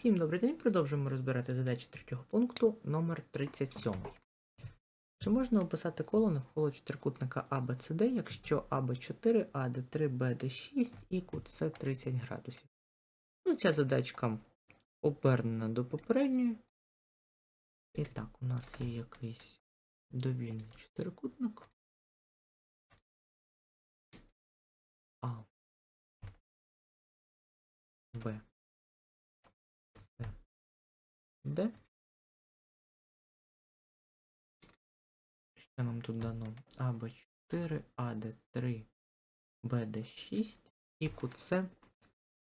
Всім добрий день. Продовжуємо розбирати задачі третього пункту номер 37. Чи можна описати коло навколо чотирикутника ABCD, якщо AB4, AD3, BD6 і кут С 30 градусів? Ну, ця задачка обернена до попередньої. І так, у нас є якийсь довільний чотирикутник. Д. Що нам тут дано? АБ4, АД3, БД6 і кут С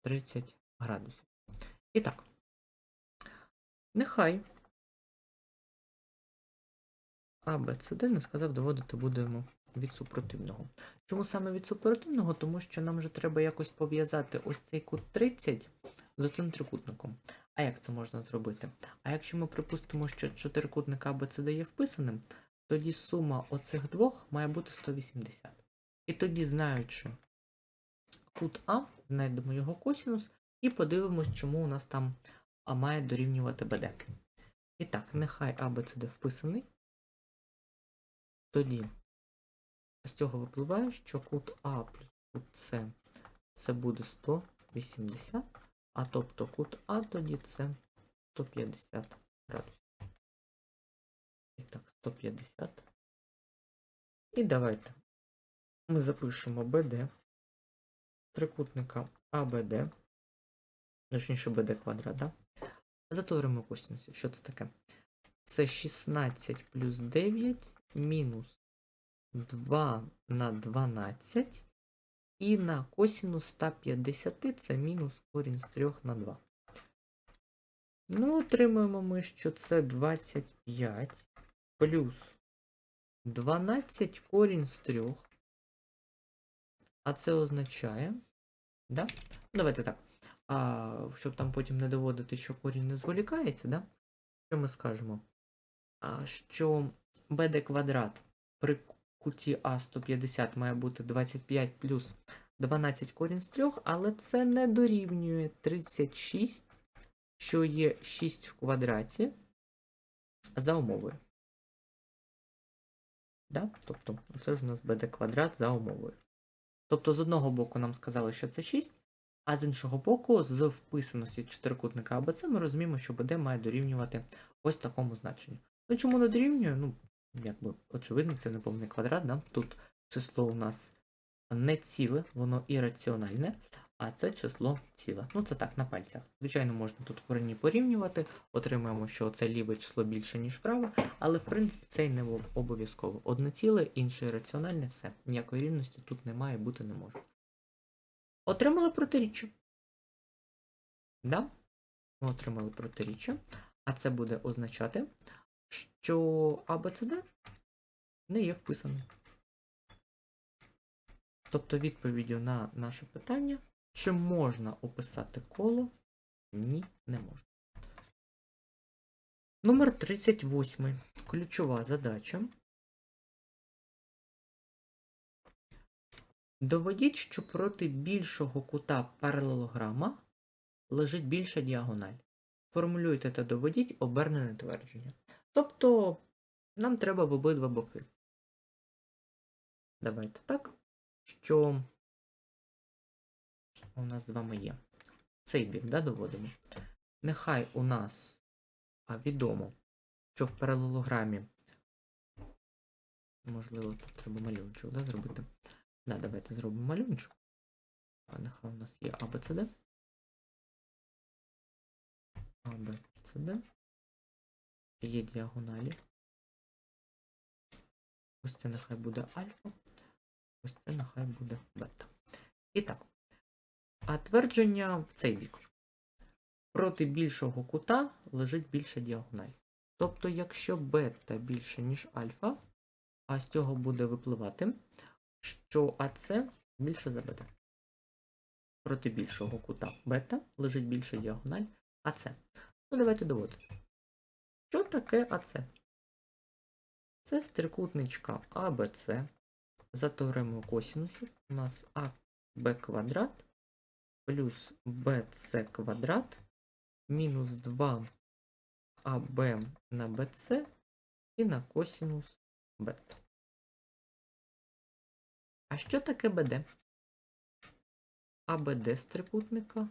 30 градусів. І так. Нехай А, Б, не сказав, доводити будемо від супротивного. Чому саме від супротивного? Тому що нам вже треба якось пов'язати ось цей кут 30 з цим трикутником. А як це можна зробити? А якщо ми припустимо, що чотирикутник Б, є вписаним, тоді сума оцих двох має бути 180. І тоді, знаючи кут А, знайдемо його косінус і подивимось, чому у нас там А має дорівнювати БД. І так, нехай Д вписаний. Тоді з цього випливає, що кут А плюс кут С це буде 180, а тобто кут А тоді це 150 градусів. І так, 150. І давайте ми запишемо BD трикутника ABD, точніше BD квадрат, да? за теоремою косинусів. Що це таке? Це 16 плюс 9 мінус 2 на 12. І на косінус 150 це мінус корінь з 3 на 2. Ну, отримуємо ми, що це 25 плюс 12 корінь з 3. А це означає. Да? Давайте так. А, щоб там потім не доводити, що корінь не зволікається, да? що ми скажемо? А, що BD квадрат при куті А 150 має бути 25 плюс 12 корінь з 3, але це не дорівнює 36, що є 6 в квадраті за умовою. Да? Тобто, це ж у нас буде квадрат за умовою. Тобто, з одного боку нам сказали, що це 6, а з іншого боку, з вписаності чотирикутника АБЦ ми розуміємо, що БД має дорівнювати ось такому значенню. Ну чому не дорівнює? Ну, якби очевидно, це неповний квадрат. Да? Тут число у нас не ціле, воно ірраціональне, а це число ціле. Ну, це так, на пальцях. Звичайно, можна тут корені порівнювати, отримаємо, що це ліве число більше, ніж праве, але в принципі це й не обов'язково. Одне ціле, інше ірраціональне, все. Ніякої рівності тут немає, бути не може. Отримали протиріччя. Да? Ми отримали протиріччя. А це буде означати, що ABCD не є вписаним. Тобто відповіддю на наше питання, чи можна описати коло? Ні, не можна. Номер 38. Ключова задача. Доведіть, що проти більшого кута паралелограма лежить більша діагональ. Формулюйте та доведіть обернене твердження. Тобто, нам треба в обидва боки. Давайте так, що у нас з вами є. Цей бік, да, доводимо. Нехай у нас а, відомо, що в паралелограмі, можливо, тут треба малюнчик да, зробити. Да, давайте зробимо малюнчик. А нехай у нас є ABCD. ABCD. Є діагоналі. Ось це нехай буде альфа. Ось це нехай буде бета. І так. А твердження в цей бік. Проти більшого кута лежить більша діагональ. Тобто, якщо бета більше, ніж альфа, а з цього буде випливати, що АЦ більше за бета. Проти більшого кута бета лежить більша діагональ АЦ. Ну, давайте доводити. Що таке АЦ? Це трикутничка АБЦ. За теоремою у нас АБ квадрат плюс БЦ квадрат мінус 2 АБ на БЦ і на косінус бета. А що таке БД? АБД з трикутника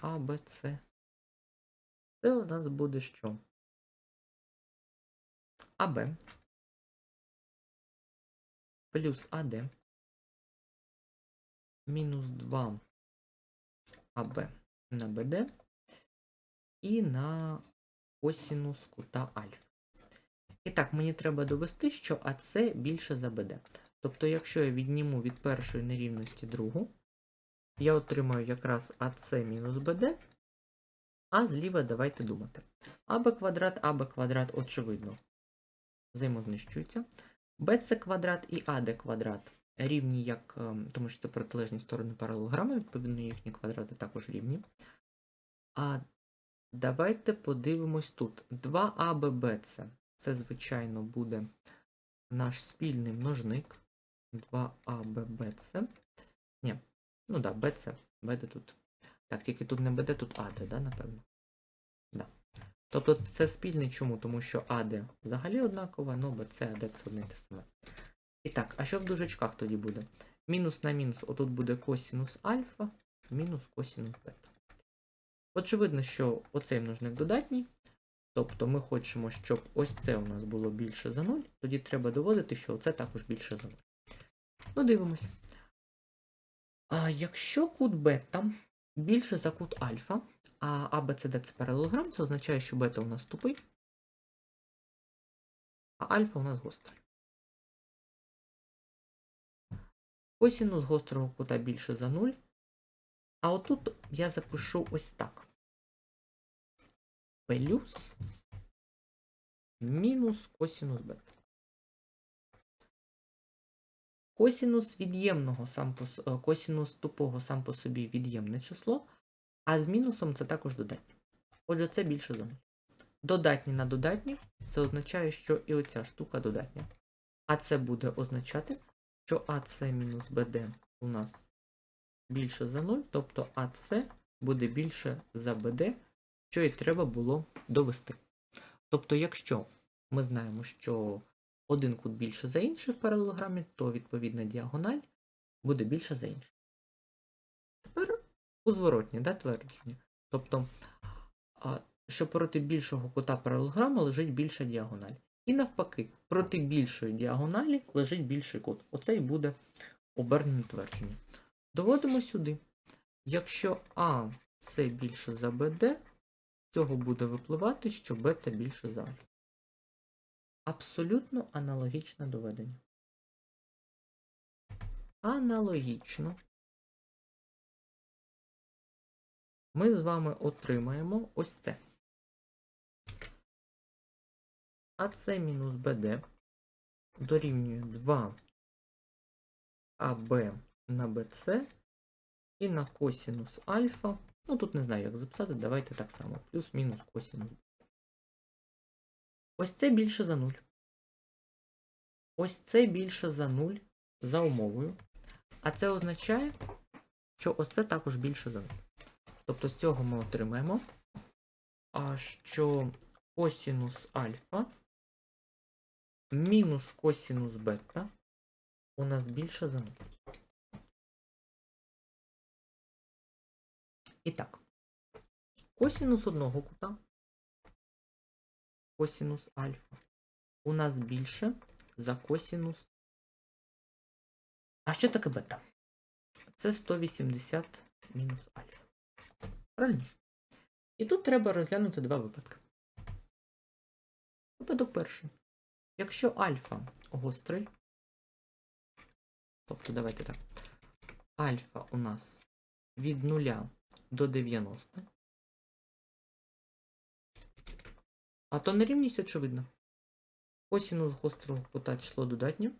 АБЦ. Це у нас буде що? АБ плюс АД мінус 2 АБ на БД і на косінус кута альфа. І так, мені треба довести, що АЦ більше за БД. Тобто, якщо я відніму від першої нерівності другу, я отримаю якраз АЦ мінус БД, а зліва давайте думати. АБ квадрат, АБ квадрат, очевидно, взаємознищуються. БЦ квадрат і АД квадрат рівні, як, ем, тому що це протилежні сторони паралелограми, відповідно, їхні квадрати також рівні. А давайте подивимось тут. 2АББЦ. Це, звичайно, буде наш спільний множник. 2АББЦ. Ні, ну так, да, БЦ. БД тут. Так, тільки тут не БД, тут АД, да, напевно? Тобто це спільний чому? Тому що АД взагалі однаково, ну БЦ, АД це одне те саме. І так, а що в дужечках тоді буде? Мінус на мінус, отут буде косінус альфа, мінус косінус бета. Очевидно, що оцей множник додатній. Тобто ми хочемо, щоб ось це у нас було більше за 0, тоді треба доводити, що оце також більше за 0. Ну, дивимось. А якщо кут бета більше за кут альфа, а ABCD це паралелограм, це означає, що бета у нас тупий, а альфа у нас гострий. Косінус гострого кута більше за 0. А отут я запишу ось так. Плюс мінус косінус бета. Косінус від'ємного сам по е, косінус тупого сам по собі від'ємне число, а з мінусом це також додатнє. Отже, це більше за 0. Додатні на додатні це означає, що і оця штука додатня. А це буде означати, що АС мінус БД у нас більше за 0, тобто АС буде більше за БД, що і треба було довести. Тобто, якщо ми знаємо, що один кут більше за інший в паралелограмі, то відповідна діагональ буде більше за іншу. Тепер у зворотні да, твердження. Тобто, а, що проти більшого кута паралелограми лежить більша діагональ. І навпаки, проти більшої діагоналі лежить більший кут. Оце і буде обернене твердження. Доводимо сюди. Якщо А це більше за БД, з цього буде випливати, що бета більше за альфа. Абсолютно аналогічне доведення. Аналогічно. Ми з вами отримаємо ось це. АС мінус БД дорівнює 2 АБ на БЦ і на косінус альфа. Ну, тут не знаю, як записати, давайте так само. Плюс-мінус косінус. Ось це більше за 0. Ось це більше за 0 за умовою. А це означає, що ось це також більше за 0. Тобто з цього ми отримаємо, що косінус альфа мінус косінус бета у нас більше за 0. І так, косінус одного кута, косінус альфа у нас більше за косінус. А що таке бета? Це 180 мінус альфа. Правильно? І тут треба розглянути два випадки. Випадок перший. Якщо альфа гострий, тобто давайте так, альфа у нас від 0 до 90, а то нерівність очевидна. Косінус гострого кута число додатнє.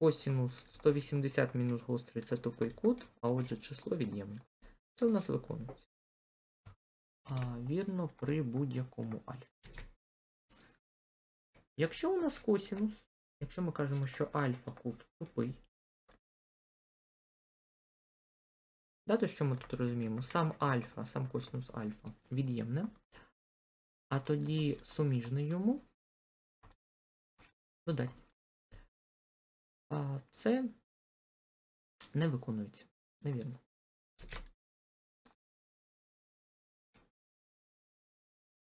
Косінус 180 мінус гострий це тупий кут, а отже число від'ємне. Це у нас виконується. А, Вірно, при будь-якому альфа. Якщо у нас косінус, якщо ми кажемо, що альфа кут тупий, Да, що ми тут розуміємо? Сам альфа, сам косинус альфа від'ємне, а тоді суміжний йому додатній. А це не виконується. Невірно.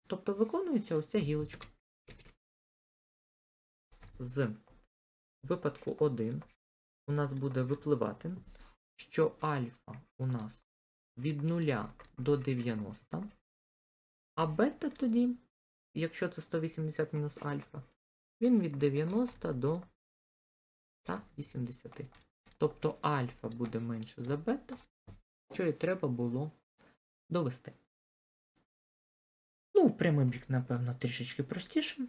Тобто виконується ось ця гілочка. З випадку 1 у нас буде випливати, що альфа у нас від 0 до 90, а бета тоді, якщо це 180 мінус альфа, він від 90 до 180. Тобто альфа буде менше за бета, що і треба було довести. Ну, прямий бік, напевно, трішечки простіше.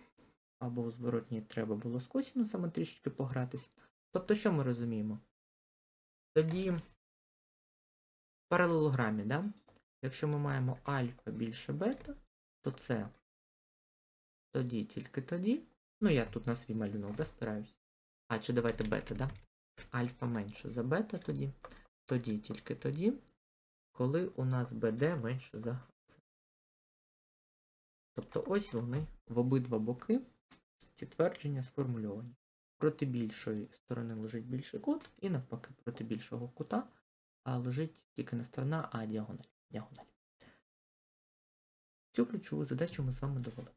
Або у зворотній треба було з косінусами трішечки погратись. Тобто, що ми розуміємо? Тоді в паралелограмі, да? Якщо ми маємо альфа більше бета, то це тоді, тільки тоді. Ну, я тут на свій малюнок да, спираюсь. А, чи давайте бета, да? Альфа менше за бета тоді. Тоді, тільки тоді, коли у нас БД менше за С. Тобто ось вони в обидва боки, ці твердження сформульовані. Проти більшої сторони лежить більший кут, і навпаки, проти більшого кута лежить тільки не сторона, а діагональ. Діагональ. Цю ключову задачу ми з вами довели.